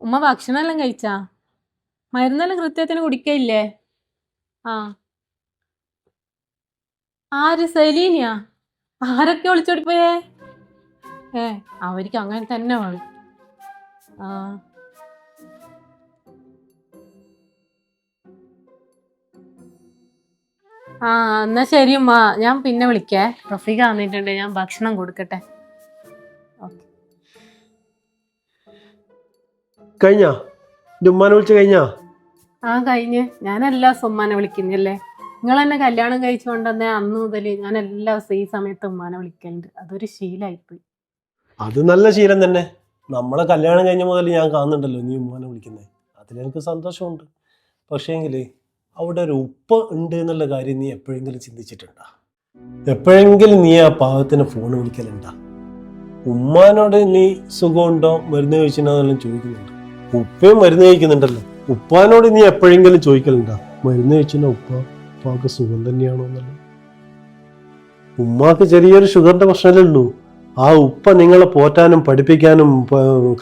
ഉമ്മ ഭക്ഷണമെല്ലാം കഴിച്ചാ? മരുന്നെല്ലാം കൃത്യത്തിന് കുടിക്കയില്ലേ ആ. ആര്? സലീനിയാ? ആരൊക്കെ വിളിച്ചോടി പോയേ ഏ അവർക്ക് അങ്ങനെ തന്നെ വേണം ആ. ആ എന്നാ ശരി ഉമ്മ. ഞാൻ പിന്നെ വിളിക്കേ. റഫീഖ വന്നിട്ടുണ്ട്. ഞാൻ ഭക്ഷണം കൊടുക്കട്ടെ. ഓക്കെ. കഴിഞ്ഞാ? ഉമ്മാനെ വിളിച്ച് കഴിഞ്ഞാ? ആ കഴിഞ്ഞ്. ദിവസവും ഉമ്മാനെ വിളിക്കുന്നല്ലേ? നിങ്ങൾ എന്നെ കല്യാണം കഴിച്ചുകൊണ്ടെന്നെ അന്ന് മുതൽ ഞാൻ എല്ലാ ദിവസവും ഈ സമയത്ത് ഉമ്മാനെ വിളിക്കലുണ്ട്. അതൊരു ശീലമായിപ്പോയി അത് നല്ല ശീലം തന്നെ. നമ്മളെ കല്യാണം കഴിഞ്ഞ മുതൽ ഞാൻ കാണുന്നുണ്ടല്ലോ നീ ഉമ്മാനെ വിളിക്കുന്നത് അതിലെനിക്ക് സന്തോഷമുണ്ട്. പക്ഷേങ്കിൽ അവിടെ ഒരു ഉപ്പ് ഉണ്ട് എന്നുള്ള കാര്യം നീ എപ്പോഴെങ്കിലും ചിന്തിച്ചിട്ടുണ്ടാ? എപ്പോഴെങ്കിലും നീ ആ പാകത്തിന് ഫോൺ വിളിക്കലുണ്ടാ? ഉമ്മാനോട് നീ സുഖമുണ്ടോ? മരുന്ന് കഴിച്ചിട്ടുണ്ടോ എന്നെല്ലാം ചോദിക്കുന്നുണ്ട്? ഉപ്പയും മരുന്ന് കഴിക്കുന്നുണ്ടല്ലോ. ഉപ്പാനോട് നീ എപ്പോഴെങ്കിലും ചോദിക്കലുണ്ടാ? മരുന്ന് കഴിച്ചിട്ടുണ്ടോ ഉപ്പ ഉപ്പാക്ക് സുഖം തന്നെയാണോ എന്നല്ല ഉമ്മാക്ക് ചെറിയൊരു ഷുഗറിന്റെ പ്രശ്നമല്ലേ ഉള്ളൂ. ആ ഉപ്പ നിങ്ങളെ പോറ്റാനും പഠിപ്പിക്കാനും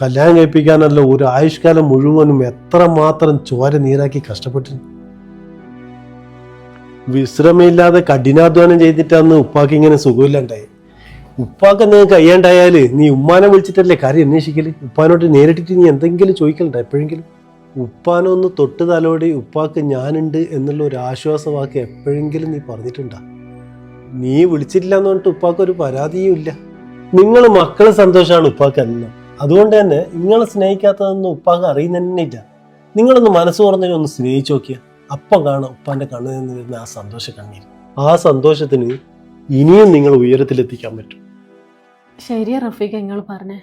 കല്യാണം കഴിപ്പിക്കാനല്ല ഒരു ആയുഷ്കാലം മുഴുവനും എത്ര മാത്രം ചോര നീരാക്കി കഷ്ടപ്പെട്ടിരുന്നു. വിശ്രമമില്ലാതെ കഠിനാധ്വാനം ചെയ്തിട്ടാന്ന് ഉപ്പാക്ക് ഇങ്ങനെ സുഖമില്ലാണ്ടായി. ഉപ്പാക്ക് നീ കഴിയാണ്ടായാൽ നീ ഉമ്മാനെ വിളിച്ചിട്ടല്ലേ കാര്യം അന്വേഷിക്കൽ? ഉപ്പാനോട്ട് നേരിട്ടിട്ട് നീ എന്തെങ്കിലും ചോദിക്കലുണ്ടോ എപ്പോഴെങ്കിലും? ഉപ്പാനെ ഒന്ന് തൊട്ട് തലോടി ഉപ്പാക്ക് ഞാനുണ്ട് എന്നുള്ള ഒരു ആശ്വാസവാക്ക് എപ്പോഴെങ്കിലും നീ പറഞ്ഞിട്ടുണ്ടാ? നീ വിളിച്ചിട്ടില്ല എന്ന് പറഞ്ഞിട്ട് ഉപ്പാക്ക് ഒരു പരാതിയും ഇല്ല. നിങ്ങൾ മക്കളെ സന്തോഷമാണ് ഉപ്പാക്ക് എല്ലാം അതുകൊണ്ട് തന്നെ നിങ്ങളെ സ്നേഹിക്കാത്തതൊന്നും ഉപ്പാക്ക് അറിയുന്നതന്നെ ഇല്ല നിങ്ങളൊന്ന് മനസ്സ് തുറന്നതിനെ ഒന്ന് സ്നേഹിച്ചു നോക്കിയ. അപ്പം കാണാം ഉപ്പാന്റെ കണ്ണിൽ നിന്ന് വരുന്ന ആ സന്തോഷ കണ്ണീര്. ആ സന്തോഷത്തിന് ഇനിയും നിങ്ങൾ ഉയരത്തിലെത്തിക്കാൻ പറ്റും. ശരിയാ റഫീഖ നിങ്ങൾ പറഞ്ഞേ.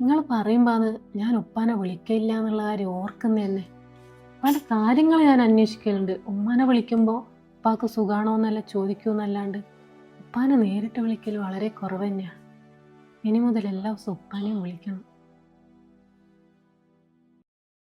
നിങ്ങൾ പറയുമ്പോൾ ഞാൻ ഉപ്പാനെ വിളിക്കില്ല എന്നുള്ള കാര്യം ഓർക്കുന്ന തന്നെ. പല കാര്യങ്ങൾ ഞാൻ അന്വേഷിക്കലുണ്ട്. ഉമ്മാനെ വിളിക്കുമ്പോൾ ഉപ്പാക്ക് സുഖാണോ എന്നല്ല ചോദിക്കൂന്നല്ലാണ്ട് ഉപ്പാനെ നേരിട്ട് വിളിക്കൽ വളരെ കുറവ് തന്നെയാണ് ഇനി മുതൽ എല്ലാ ദിവസവും ഉപ്പാനെയും വിളിക്കണം.